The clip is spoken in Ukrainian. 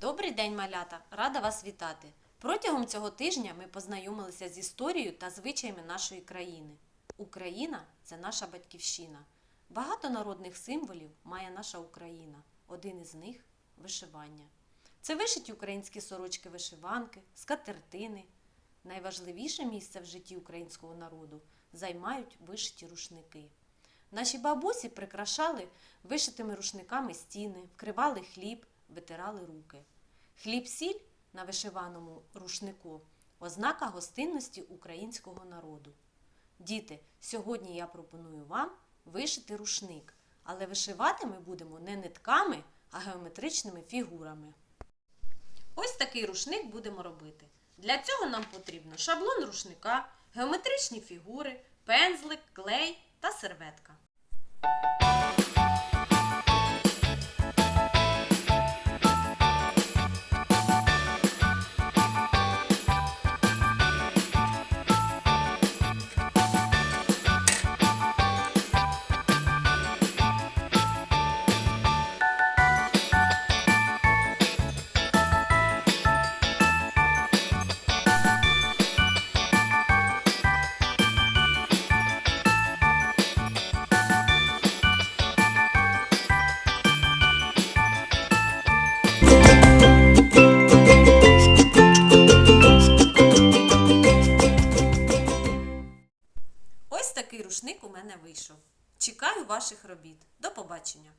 Добрий день, малята! Рада вас вітати! Протягом цього тижня ми познайомилися з історією та звичаями нашої країни. Україна це наша батьківщина. Багато народних символів має наша Україна. Один із них вишивання. Це вишиті українські сорочки вишиванки, скатертини. Найважливіше місце в житті українського народу займають вишиті рушники. Наші бабусі прикрашали вишитими рушниками стіни, вкривали хліб, витирали руки. Хліб-сіль на вишиваному рушнику ознака гостинності українського народу. Діти, сьогодні я пропоную вам вишити рушник, але вишивати ми будемо не нитками, а геометричними фігурами. Ось такий рушник будемо робити. Для цього нам потрібно шаблон рушника, геометричні фігури, пензлик, клей та серветка. Ось такий рушник у мене вийшов. Чекаю ваших робіт. До побачення!